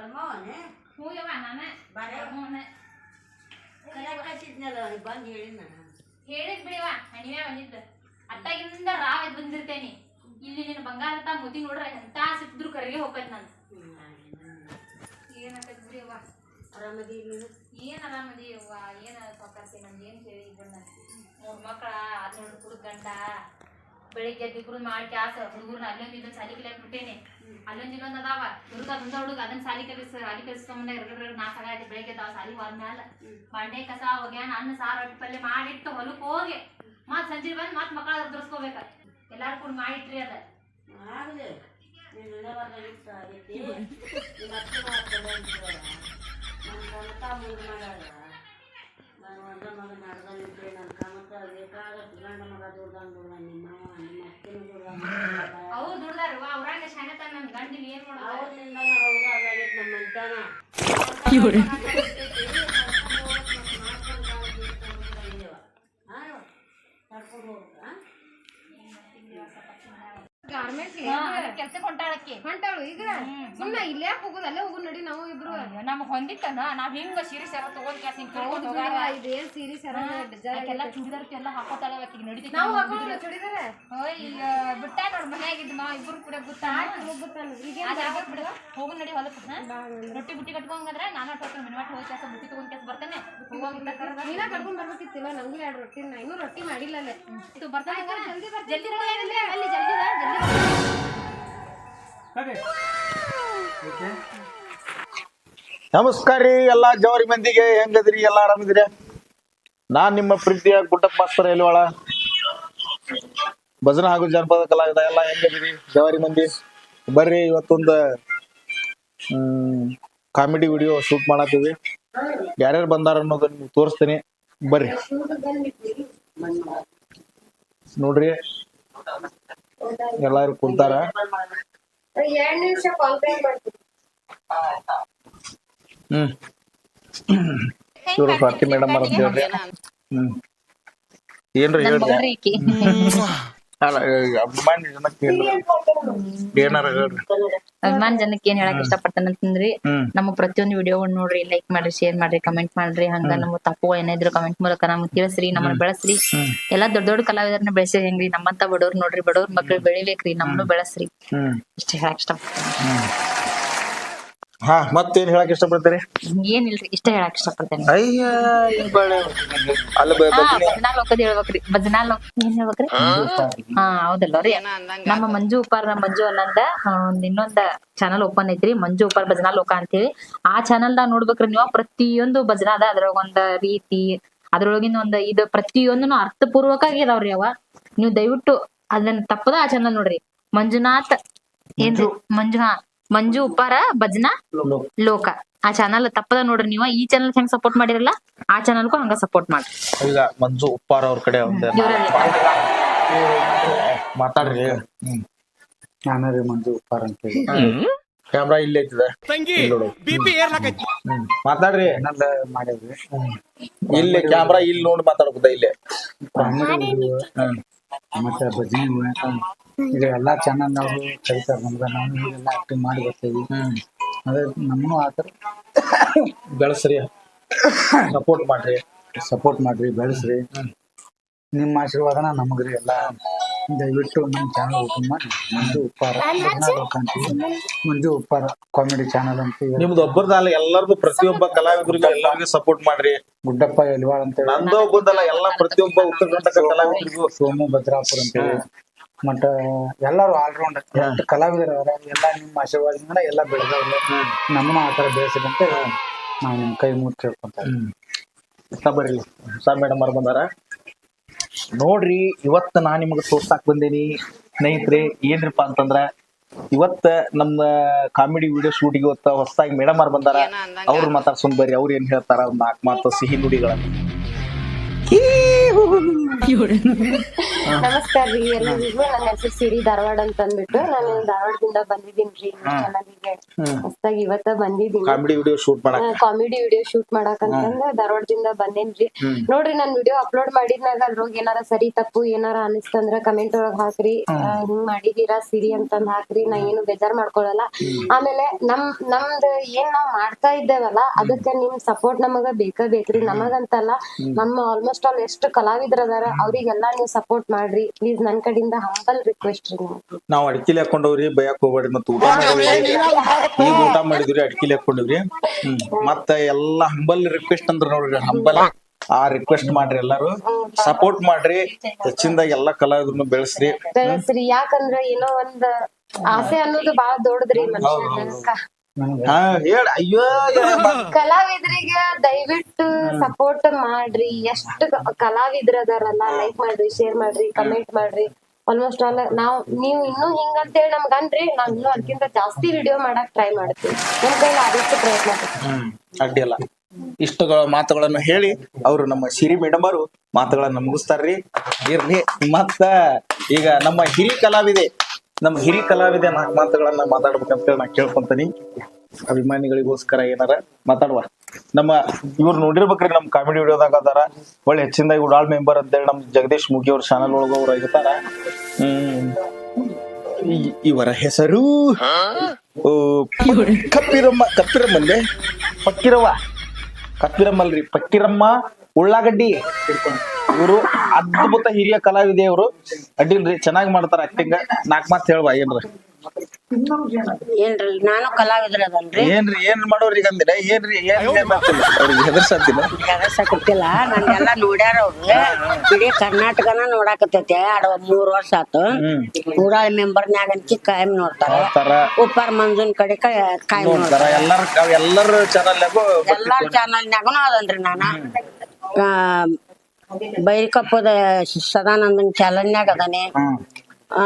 ಕರ್ಮವನೆ ಹ್ಞೂ ಯವ್ವ ನಾನೇ. ಬಾರೆ. ಹ್ಞೂ ಕಟ್ಟಿದ್ನಲ್ಲ ಬಂದು ಹೇಳಿ ನಾನು ಹೇಳಿದ್ ಬಿಡಿವ ನೀವೇ ಬಂದಿದ್ದ ಅತ್ತಾಗಿಂದ ರಾವ್ ಬಂದಿರ್ತೇನೆ ಬಂದಿರ್ತೇನಿ. ಇಲ್ಲಿ ನಿನ್ನ ಬಂಗಾರ ತಾ ಮುದಿ ನೋಡ್ರ ಎಂತ ಸಿಕ್ಕಿದ್ರು ಕರೆಗೆ ಹೋಗ್ತೈತಿ ನಾನು. ಏನಾಕತ್ ಬಿಡಿಯವ್ವ ಆರಾಮದಿ ನೀನು? ಏನ್ ಆರಾಮದಿ ಯವ್ವ ಏನ್ ಸಾಕಾರ್ತಿ ನಮ್ಗೆ ಏನ್ ಕೇಳಿ ಇಬ್ಬರನ್ನ ಮೂರ್ ಮಕ್ಕಳ ಹದಿನೇಳು ಕುಡುಕ್ ಗಂಟ ಬೆಳಿಗ್ಗೆ ಇಬ್ರು ಮಾಡಿ ಕ್ಯಾಸ ಹುಡುಗರ್ನ ಅಲ್ಲೊಂದು ಇಲ್ಲೊಂದು ಸಾಲಿ ಕಲಿಯಕ್ ಬಿಟ್ಟೇನೆ. ಅಲ್ಲೊಂದ್ ಇಲ್ಲೊಂದ್ ಅದಾವ. ಹುಡುಗ ಅದೊಂದ ಹುಡುಗ ಅದನ್ನ ಸಾಲಿ ಕಲಿಸ್ ಸಾಲಿ ಕಲಿಸ್ಕೊಂಬಂದ ನಾಲ್ಕು ನಾ ಆಯ್ತು. ಬೆಳಿಗ್ಗೆ ತಾವ ಸಾಲಿ ಹೋದ್ಮ್ಯಾಲ ಬಂಡೆ ಕಸ ಹೋಗ್ಯಾನ ಅನ್ನ ಸಾರು ರೊಟ್ಟಿ ಪಲ್ಯ ಮಾಡಿಟ್ಟು ಹೊಲಕ್ ಹೋಗಿ. ಮತ್ ಸಂಜೆ ಬಂದ್ ಮತ್ ಮಕ್ಕಳ ದುರ್ಸ್ಕೋಬೇಕ. ಎಲ್ಲಾರು ಕೂಡ ಮಾಡಿಟ್ರಿ ಅದ. ನೀನು ಮಾಡ್ಕೊಂಡೆ ಅಂತೀವಲ್ಲ ನನ್ನ ಕನಕ ಬೇಕಾದಷ್ಟು ಗಂಡ ಮಗ ದುಡ್ದಂಗೆ ದುಡ್ದ ನಿಮ್ಮ ಮಾವ ನಿಮ್ಮ ಅತ್ತೆನೂ ದುಡ್ದಂಗೆ ಅವ್ರು ದುಡ್ದಾರ ಅವ್ರಾಗ ಶಾಣೆತನ ನನ್ ಗಂಡಿನ ಏನ್ ಮಾಡೋದು ಅವರಿಂದ ಹೌದು ಅದಾಗೈತೆ ನಮ್ಮ ಮಂಚಾನ ಕರ್ಕೊಂಡು ಹೋಗ್ಬೇಕಾ ಗಾರ್ಮೆಂಟ್ ಕೆಲ್ಸಕ್ಕೆ ಹೊಂಟಾಳಕ್ಕೆ. ಹೊಂಟಾಳು ಈಗ? ಇಲ್ಲೇ ಹೋಗುದು ಅಲ್ಲೇ ಹೋಗುದು ನಡಿ ನಾವು ಇಬ್ರು. ನಮ್ಗ್ ಹೊಂದಿತ್ತನ ನಾವ್ ಹಿಂಗ ಸೀರೆ ಸರ ತಗೊಂಡ್ ಕ್ಯಾಸ್ ಹೌದು ಬಿಡವ್ವ, ಇದೇನ್ ಸೀರೆ ಸರ ಎಲ್ಲ ಚೂಡಿದಾರ್ ಎಲ್ಲ ಹಾಕೋತಾಳ ಆಕಿಗೆ ನಡಿತೈತಿ ನಾವು ಹಾಕೋಣ ಚೂಡಿದಾರ? ಈಗ ಬಿಟ್ಟ ನೋಡ್ ಮನ್ಯಾಗಿದ್ದು ನಾವ್ ಇಬ್ರು ಕೂಡ ಗುತ್ತ? ಈಗ ಹೋಗು ನಡಿ ಹೊಲಕ್ಕೆ ರೊಟ್ಟಿ ಬುಟ್ಟಿ ಕಟ್ಕೊಂಡ್ರೆ ನಾನು ಟೋಕನ್ ಮಿನಿಮಟ್ ಹೋಗಿ ಕೆಲಸ ಬುಟ್ಟಿ ತಗೊಂಡ್ ಕೆಲಸ ಬರ್ತೇನೆ. ನೀನ ಕರ್ಕೊಂಡ್ ಬರ್ಬೇಕಿತ್ತಿಲ್ಲ ನಂಗೂ ಎರಡು ರೊಟ್ಟಿ ನಾ ಇನ್ನೂ ರೊಟ್ಟಿ ಮಾಡಿಲ್ಲ ಅಲ್ಲೇ ಬರ್ತಾನೆ ಜಲ್ದಿ ಬರ್ತೀನಿ. ಅಲ್ಲಿ. ನಮಸ್ಕಾರ ರೀ, ಎಲ್ಲ ಜವರಿ ಮಂದಿಗೆ, ಹೆಂಗದ್ರಿ, ಎಲ್ಲ ಆರಾಮಿದ್ರಿ ನಾನ್ ನಿಮ್ಮ ಪ್ರೀತಿಯ ಗುಡ್ಡಪ್ಪ ಮಾಸ್ತರ್ ಎಲ್ವಾಳ. ಭಜನ ಹಾಗೂ ಜನಪದ ಕಲಾವಿದ ಎಲ್ಲ ಹೆಂಗದಿರಿ, ಜವಾರಿ ಮಂದಿ? ಬರ್ರಿ, ಇವತ್ತೊಂದು ಕಾಮಿಡಿ ವಿಡಿಯೋ ಶೂಟ್ ಮಾಡತ್ತೀವಿ. ಯಾರ್ಯಾರು ಬಂದಾರ ಅನ್ನೋದು ನಿಮ್ಗೆ ತೋರಿಸ್ತೀನಿ. ಬರ್ರಿ. ನೋಡ್ರಿ. ಎಲ್ಲಾರು ಕುಂತಾರ? ಹ್ಮ್. ಇವ್ರು ಸ್ವಾತಿ ಮೇಡಮ್ ಅಂತ ಹೇಳ್ರಿ ಹ್ಮ್. ಏನ್ರಿ ಹೇಳ್ರಿ ಅಭಿಮಾನಿ ಜನಕ್ಕೆ ಏನ್ರಿ ಹೇಳ್ರಿ. ಅಭಿಮಾನ ಜನಕ್ಕೆ ಏನ್ ಹೇಳಕ್ ಇಷ್ಟಪಡ್ತಾನೆ ಅಂತಂದ್ರಿ ನಮ್ಮ ಪ್ರತಿಯೊಂದು ವಿಡಿಯೋ ನೋಡ್ರಿ ಲೈಕ್ ಮಾಡ್ರಿ ಶೇರ್ ಮಾಡ್ರಿ ಕಮೆಂಟ್ ಮಾಡ್ರಿ ಹಂಗ ನಮ್ಮ ತಪ್ಪು ಏನಾದ್ರು ಕಮೆಂಟ್ ಮೂಲಕ ನಮ್ಗೆ ತಿಳಿಸ್ರಿ ನಮ್ಮನ್ನ ಬೆಳೆಸ್ರಿ. ಎಲ್ಲಾ ದೊಡ್ಡ ದೊಡ್ಡ ಕಲಾವಿದರನ್ನ ಬೆಳೆಸಿ ಹೆಂಗ್ರಿ ನಮ್ಮಂತ ಬಡವ್ರ ನೋಡ್ರಿ ಬಡವ್ರ ಮಕ್ಳು ಬೆಳಿಬೇಕ್ರಿ ನಮ್ಮನ್ನು ಬೆಳೆಸ್ರಿ. ಇಷ್ಟ ಹೇಳಕ್ ಇಷ್ಟಪಡ್ತೇನೆ. ಹಾ ಮತ್ತೇನ್ ಹೇಳಕ್ ಇಷ್ಟಪಡ್ತೀರಿ? ಏನಿಲ್ರಿ ಇಷ್ಟ ಹೇಳಕ್ ಇಷ್ಟಪಡ್ತೇನೆ. ಅಯ್ಯ ಏನ್ ಬಾಳೆ. ಅಲ್ಲ ಬ- ಹಾ ಬದ್ನಿ ಭಜನಾ ಲೋಕದ್ ಹೇಳ್ಬೇಕ್ರಿ. ಭಜನಾ ಲೋಕ ಏನ್ ಹೇಳ್ಬೇಕ್ರಿ? ಹಾ. ಹೌದಲ್ಲ ರೀ. ನಮ್ಮ ಮಂಜು ಉಪಾರ್ ಮಂಜು ಅನ್ನಂದ ಆ, ಒಂದ್ ಇನ್ನೊಂದ್ ಚಾನಲ್ ಓಪನ್ ಐತ್ರಿ. ಮಂಜು ಉಪಾರ್ ಭಜನಾ ಲೋಕ ಅಂತೇಳಿ. ಆ ಚಾನಲ್ ದಾಗ ನೋಡ್ಬೇಕ್ರಿ ನೀವು. ಪ್ರತಿಯೊಂದು ಭಜನಾ ಅದ. ಅದ್ರಾಗ ಒಂದ್ ರೀತಿ ಅದ್ರೊಳಗಿನ ಒಂದ್ ಇದು ಪ್ರತಿಯೊಂದನು ಅರ್ಥಪೂರ್ವಕ ಆಗಿದಾವ್ರಿ ಅವ. ನೀವು ದಯವಿಟ್ಟು ಅದನ್ನ ತಪ್ಪದ ಆ ಚಾನಲ್ ನೋಡ್ರಿ. ಮಂಜುನಾಥ್ ಏನ್ರಿ? ಮಂಜು ಹಾ. ಮಂಜು ಉಪ್ಪಾರ ಭಜನಾ ಲೋಕ. ಆ ಚಾನಲ್ ತಪ್ಪದ ನೋಡ್ರಿ ನೀವು. ಈ ಚಾನಲ್ ಹೆಂಗ್ ಸಪೋರ್ಟ್ ಮಾಡಿರಲ್ಲ ಆ ಚಾನಲ್ಗೂ ಹಂಗ ಸಪೋರ್ಟ್ ಮಾಡ್ರಿ ಇಲ್ಲ ಮಂಜು ಉಪ್ಪಾರ ಅವ್ರ ಕಡೆ ಮಾತಾಡ್ರಿ. ನಾನೇ ಮಂಜು ಉಪ್ಪಾರ ಅಂತ ಹೇಳಿ. ಕ್ಯಾಮ್ರಾ ಇಲ್ಲೇ ಐತಿದೆ ಮಾತಾಡ್ರಿ. ನಂದ ಮಾಡಿದ್ರಿ? ಇಲ್ಲಿ ಕ್ಯಾಮ್ರಾ ಇಲ್ಲಿ ನೋಡಿ ಮಾತಾಡ್ಬೋದ ಇಲ್ಲೇ. ಮತ್ತೆ ಭಜನೆ ಇದು ಎಲ್ಲಾ ಚಾನಲ್ ನಾವು ಕಲಿತಾರ ನಮ್ಗೆ ನಾವು ಎಲ್ಲ ಆಕ್ಟಿವ್ ಮಾಡಿ ಬರ್ತೀವಿ. ಅದೇ ನಮ್ಮನ್ನು ಆ ಥರ ಬೆಳೆಸ್ರಿ. ಸಪೋರ್ಟ್ ಮಾಡ್ರಿ. ಸಪೋರ್ಟ್ ಮಾಡ್ರಿ ಬೆಳೆಸ್ರಿ. ನಿಮ್ಮ ಆಶೀರ್ವಾದನ ನಮಗ್ರಿ ಎಲ್ಲ. ದಯವಿಟ್ಟು ನಮ್ಮ ಚಾನಲ್ ಓಪನ್ ಮಾಡಿ. ಮಂಜು ಉಪ್ಪಾರ ಅಂತೀವಿ. ಮಂಜು ಉಪ್ಪಾರ ಕಾಮಿಡಿ ಚಾನಲ್ ಅಂತ ನಿಮ್ದು ಒಬ್ಬರದಲ್ಲ ಎಲ್ಲರದು ಪ್ರತಿಯೊಬ್ಬ ಕಲಾವಿದರಿಗೂ ಎಲ್ಲರಿಗೂ ಸಪೋರ್ಟ್ ಮಾಡ್ರಿ. ಗುಡ್ಡಪ್ಪ ಎಲ್ವಾಳ್ ಅಂತ ಹೇಳಿ ನಂದು ಒಬ್ಬದಲ್ಲ ಎಲ್ಲ ಪ್ರತಿಯೊಬ್ಬ ಉತ್ತರ ಕರ್ನಾಟಕ ಕಲಾವಿದರಿಗೂ. ಸೋಮು ಭದ್ರಾಪುರ ಅಂತ ಹೇಳಿ ಮತ್ತ ಎಲ್ಲಾರು ಆಲ್ ರೌಂಡ್ ಕಲಾವಿದರು ಎಲ್ಲಾ ಎಲ್ಲ ನಿಮ್ಮ ಆಶೀರ್ವಾದದಿಂದ ಎಲ್ಲ ಬೆಳೆದವ್ರೆ. ನಮ್ಮನ್ನ ಆ ತರ ಬೆಳೆಸಿದಂತೆ ನಾವು ನಿಮ್ ಕೈ ಮುಟ್ಟು ಕೇಳ್ಕೊಂತ ಸಾ ಮೇಡಮ್ ಅವ್ರು ಬಂದಾರ. ನೋಡ್ರಿ ಇವತ್ತ ನಾ ನಿಮಗೆ ತೋರ್ಸಾಕ್ ಬಂದೇನಿ. ಸ್ನೇಹಿತರೆ ಏನ್ರಿಪ್ಪ ಅಂತಂದ್ರ ಇವತ್ತ ನಮ್ಮ ಕಾಮಿಡಿ ವಿಡಿಯೋ ಶೂಟಿಗೆ ಇವತ್ತ ಹೊಸದಾಗಿ ಮೇಡಮ್ ಅವ್ರು ಬಂದಾರ. ಅವ್ರು ಮಾತಾಡ್ಸೊಂಡ್ ಬರ್ರಿ ಅವ್ರು ಏನ್ ಹೇಳ್ತಾರ ಒಂದ್ ನಾಲ್ಕು ಮಾತು ಸಿಹಿ ನುಡಿಗಳ ನಮಸ್ಕಾರ ರೀ ಎಲ್ಲರಿಗೂ ನನ್ನ ಹೆಸರು ಸಿರಿ ಧಾರವಾಡ ಅಂತ ಅಂದ್ಬಿಟ್ಟು ನಾನು ಧಾರವಾಡದಿಂದ ಬಂದಿದ್ದೀನಿ ರೀ ಚಾನಲ್ಗೆ ಹೊಸದಾಗಿ ಇವತ್ತ ಬಂದಿದ್ದೀನಿ. ಕಾಮಿಡಿ ವಿಡಿಯೋ ಶೂಟ್ ಮಾಡಕ್ ಕಾಮಿಡಿ ವಿಡಿಯೋ ಶೂಟ್ ಮಾಡಕ್ ಅಂತಂದ ಧಾರವಾಡದಿಂದ ಬಂದೇನ್ರಿ ನೋಡ್ರಿ ನನ್ ವಿಡಿಯೋ ಅಪ್ಲೋಡ್ ಮಾಡಿದ್ನಾಗ ಅದ್ರೊಳಗ ಏನಾರ ಸರಿ ತಪ್ಪು ಏನಾರ ಅನಿಸ್ತಂದ್ರ ಕಮೆಂಟ್ ಒಳಗ ಹಾಕ್ರಿ. ಹಿಂಗ್ ಮಾಡಿದೀರಾ ಸಿರಿ ಅಂತಂದ್ ಹಾಕ್ರಿ ನಾ ಏನು ಬೇಜಾರ್ ಮಾಡ್ಕೊಳಲ್ಲ. ಆಮೇಲೆ ನಮ್ ನಮ್ದ್ ಏನ್ ನಾವ್ ಮಾಡ್ತಾ ಇದ್ದೇವಲ್ಲ ಅದಕ್ಕೆ ನಿಮ್ ಸಪೋರ್ಟ್ ನಮಗ ಬೇಕ ಬೇಕ್ರಿ? ನಮಗಂತಲ್ಲ ನಮ್ಮ ಆಲ್ಮೋಸ್ಟ್ ಆಲ್ ಎಷ್ಟು ಕಲಾವಿದ್ರ ಅದಾರ ಅವ್ರಿಗೆಲ್ಲಾ ನೀವು ಸಪೋರ್ಟ್ ಮಾಡ್ರಿ. ಪ್ಲೀಸ್ ನನ್ ಕಡೆಯಿಂದ ಹಂಬಲ್ ರಿಕ್ವೆಸ್ಟ್ ರೀ ನಿಮ್ಗೆ. ನಾವ್ ಅಡ್ಕಿಲಿ ಹಾಕೊಂಡವ್ರಿ ಬಯಕ್ ಹೋಗ್ಬೇಡ್ರಿ ಮತ್ತ ಊಟ ಈಗ ಊಟ ಮಾಡಿದ್ರಿ ಅಡ್ಕಿಲಿ ಹಾಕೊಂಡಿವ್ರಿ ಹ್ಮ್ ಮತ್ತ ಎಲ್ಲಾ ಹಂಬಲ್ ರಿಕ್ವೆಸ್ಟ್ ಅಂದ್ರ ನೋಡ್ರಿ ಹಂಬಲ್ ಆ ರಿಕ್ವೆಸ್ಟ್ ಮಾಡ್ರಿ ಎಲ್ಲಾರು. ಸಪೋರ್ಟ್ ಮಾಡ್ರಿ ಹೆಚ್ಚಿಂದಾಗಿ ಎಲ್ಲಾ ಕಲಾವಿದ್ರು ಬೆಳೆಸ್ರಿ. ಬೆಳೆಸ್ರಿ. ಯಾಕಂದ್ರ ಏನೋ ಒಂದ್ ಆಸೆ ಅನ್ನೋದು ಬಾಳ ದೊಡ್ಡದ್ರಿ ಮನುಷ್ಯನ ಹೇಳ. ಅಯ್ಯೋ ಕಲಾವಿದ್ರಿಗೆ ದಯವಿಟ್ಟು ಸಪೋರ್ಟ್ ಮಾಡ್ರಿ. ಎಷ್ಟು ಕಲಾವಿದ್ರ ಅದಾರಲ್ಲ ಲೈಕ್ ಮಾಡ್ರಿ ಶೇರ್ ಮಾಡ್ರಿ ಕಮೆಂಟ್ ಮಾಡ್ರಿ. ಆಲ್ಮೋಸ್ಟ್ ಆಲ್ ನಾವ್ ನೀವು ಇನ್ನೂ ಹಿಂಗಂತೇಳಿ ನಮ್ಗ ಅನ್ರಿ ನಾವ್ ಇನ್ನೂ ಅದಕ್ಕಿಂತ ಜಾಸ್ತಿ ವಿಡಿಯೋ ಮಾಡಕ್ ಟ್ರೈ ಮಾಡ್ತೀವಿ. ನಮ್ ಕೈಲಿ ಆದಷ್ಟು ಪ್ರಯತ್ನ ಅಡ್ಡಿಲ್ಲ ಇಷ್ಟಗಳ ಮಾತುಗಳನ್ನು ಹೇಳಿ ಅವರು ನಮ್ಮ ಸಿರಿ ಮೇಡಮ್ ಅವರು ಮಾತುಗಳನ್ನ ಮುಗಿಸ್ತಾರ್ರಿ. ಇರ್ಲಿ ಮತ್ತ ಈಗ ನಮ್ಮ ಹಿರಿ ಕಲಾವಿದೆ ನಮ್ಮ ಹಿರಿ ಕಲಾವಿದ ನಾಲ್ಕು ಮಾತುಗಳನ್ನ ಮಾತಾಡ್ಬೇಕಂತ ನಾ ಕೇಳ್ಕೊಂತೀನಿ. ಅಭಿಮಾನಿಗಳಿಗೋಸ್ಕರ ಏನಾರ ಮಾತಾಡುವ. ನಮ್ಮ ಇವ್ರು ನೋಡಿರ್ಬೇಕ್ರಿ ನಮ್ ಕಾಮಿಡಿ ವಿಡಿಯೋದಾಗ ಅದಾರ. ಒಳ್ಳೆ ಹೆಚ್ಚಿನದಾಗಿ ಉಡಾಳ್ ಮೆಂಬರ್ ಅಂತ ಹೇಳಿ ನಮ್ ಜಗದೀಶ್ ಮುಗಿ ಅವ್ರ ಚಾನಲ್ ಒಳಗ ಅವ್ರು ಇರ್ತಾರ. ಹ್ಮ್. ಇವರ ಹೆಸರು? ಕಪ್ಪಿರಮ್ಮ ಕಪ್ಪಿರಮ್ಮಂದೆ ಪಕ್ಕಿರವ್ವ ಕಪ್ಪಿರಮ್ಮಲ್ರಿ ಪಕ್ಕಿರಮ್ಮ ಉಳ್ಳಾಗಡ್ಡಿ. ಇವರು ಅದ್ಭುತ ಹಿರಿಯ ಕಲಾವಿದೆ ಇವರು ಅಡ್ಡಿಲ್ರಿ ಚೆನ್ನಾಗಿ ಮಾಡ್ತಾರ ಆಕ್ಟಿಂಗ್ ನಾಲ್ಕು ಮಾತು ಹೇಳುವ ಏನ್ರಿ? ಏನ್ರಿ ನಾನು ಕಲಾವಿದ್ರ ಅದನ್ರಿ ಏನ್ರಿ ಏನ್ ಮಾಡೋರಿ ಅಂದಿನ ಏನ್ರಿ ಏನ್ ಮಾಡ್ತಿಲ್ಲ ಅವ್ರಿಗೆ ಕೆಲಸ ಕೊಟ್ಟಿಲ್ಲ ನಂದೆಲ್ಲ ನೋಡ್ಯಾರ ಅವ್ರು. ಇಡೀ ಕರ್ನಾಟಕನ ನೋಡಾಕತ್ತೈತೆ ಅಡ ಮೂರ್ ವರ್ಷ ಆತು. ಊರ ಊರಾಳ ಮೆಂಬರ್ನ್ಯಾಗ ಅಂತಿ ಕಾಯಂ ನೋಡ್ತಾರ. ನೋಡ್ತಾರ. ಉಪ್ಪಾರ ಮಂಜುನ್ ಕಡೆ ಕಾಯಂ ನೋಡ್ತಾರ. ಎಲ್ಲರೂ ಎಲ್ಲಾರ ಎಲ್ಲರ ಚಾನಲ್ನಾಗು ಎಲ್ಲಾರ ಚಾನಲ್ನ್ಯಾಗನು ಅದನ್ರಿ ನಾನ. ಆ, ಬೈಲ್ಕಪ್ಪದ ಸದಾನಂದನ್ ಚಾನಲ್ನ್ಯಾಗ ಅದಾನೆ ಹ್ಮ್ ಆ,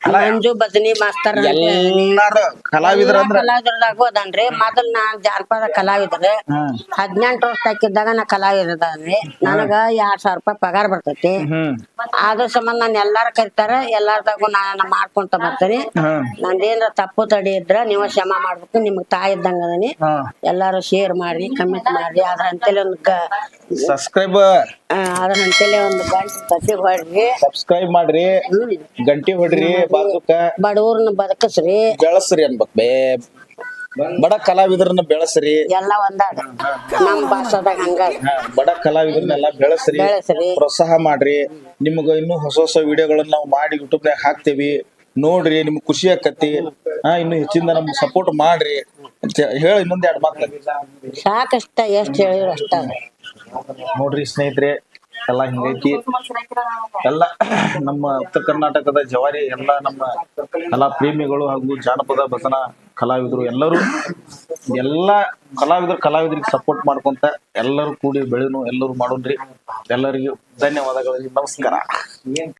ಮಂಜು ಬದನಿ ಮಾಸ್ತರ್. ಎಲ್ಲಾರು ಕಲಾವಿದ್ರ ಎಲ್ಲಾ ಅಂದ್ರ ಕಲಾವಿದರದಾಗೂ ಅದನ್ರಿ ಮೊದಲ್ ನಾ ಜಾನಪದ ಕಲಾವಿದ್ರ. ಹದಿನೆಂಟು ವರ್ಷ ಹಾಕಿದ್ದಾಗ ನಾ ಕಲಾವಿದನ್ರಿ ನನಗ ಎರಡ್ ಸಾವಿರ ರೂಪಾಯಿ ಪಗಾರ ಬರ್ತೈತಿ. ಅದ್ರ ಸಂಬಂಧ ನಾನು ಎಲ್ಲಾರ ಕರಿತಾರ. ಎಲ್ಲಾರ್ದಾಗು ನಾನು ಮಾಡ್ಕೊಂತ ಬರ್ತೇನೆ. ನಂದೇನ್ರ ತಪ್ಪು ತಡಿ ಇದ್ರ ನೀವು ಕ್ಷಮ ಮಾಡ್ಬೇಕು. ನಿಮ್ಗ್ ತಾಯಿ ಇದ್ದಂಗ ಅದನಿ. ಎಲ್ಲಾರು ಶೇರ್ ಮಾಡ್ರಿ ಕಮೆಂಟ್ ಮಾಡ್ರಿ. ಅದ್ರ ಅಂತೇಳಿ ಒಂದು ಸಬ್ಸ್ಕ್ರೈಬರ್ ಸಬ್ಸ್ಕ್ರೈಬ್ ಅದ್ರ ಅಂತೇಳಿ ಒಂದು ಗಂಟೆ ಹೊಡ್ರಿ. ಸಬ್ಸ್ಕ್ರೈಬ್ ಮಾಡ್ರಿ. ಗಂಟಿ ಹೊಡ್ರಿ. ಬಾಜುಕ ಬಡವ್ರನ್ನ ಬದುಕಸ್ರಿ. ಬೆಳಸ್ರಿ ಅನ್ಬೇಕ್ ಬೇ. ಬಡ ಕಲಾವಿದರನ್ನ ಬೆಳಸ್ರಿ. ಎಲ್ಲ ಒಂದಾಗ ನಮ್ ಭಾಷಾದಾಗ ಹಂಗ ಹಾ, ಬಡ ಕಲಾವಿದರನ್ನೆಲ್ಲ ಬೆಳಸ್ರಿ ಬೆಳೆಸ್ರಿ. ಪ್ರೋತ್ಸಾಹ ಮಾಡ್ರಿ. ನಿಮ್ಗ ಇನ್ನು ಹೊಸ ಹೊಸ ವಿಡಿಯೋಗಳನ್ನ ನಾವು ಮಾಡಿ ಯೂಟ್ಯೂಬ್ ನಾಗ ಹಾಕ್ತೇವಿ. ನೋಡ್ರಿ ನಿಮ್ಗ್ ಖುಷಿ ಆಕತಿ ಹಾ ಇನ್ನು ಹೆಚ್ಚಿಂದ ನಮ್ ಸಪೋರ್ಟ್ ಮಾಡ್ರಿ. ಅಂತ ಹೇಳಿ ಇನ್ನೊಂದ್ ಎರಡು ಮಾತು ಸಾಕಷ್ಟ ಎಷ್ಟ್ ಹೇಳಿದ್ರು ಅಷ್ಟ. ನೋಡ್ರಿ ಸ್ನೇಹಿತರೆ ಎಲ್ಲ ಹಿಂಗೈತಿ ಎಲ್ಲ ನಮ್ಮ ಉತ್ತರ ಕರ್ನಾಟಕದ ಜವಾರಿ, ಎಲ್ಲ ನಮ್ಮ ಕಲಾ ಪ್ರೇಮಿಗಳು ಹಾಗೂ ಜಾನಪದ ಬಸನ ಕಲಾವಿದರು ಎಲ್ಲರೂ ಎಲ್ಲ ಕಲಾವಿದರು ಕಲಾವಿದರಿಗೆ ಸಪೋರ್ಟ್ ಮಾಡ್ಕೊಂತ ಎಲ್ಲರೂ ಕೂಡಿ ಬೆಳೆನು ಎಲ್ಲರೂ ಮಾಡೋಣ್ರಿ. ಎಲ್ಲರಿಗೂ ಧನ್ಯವಾದಗಳು ನಮಸ್ಕಾರ.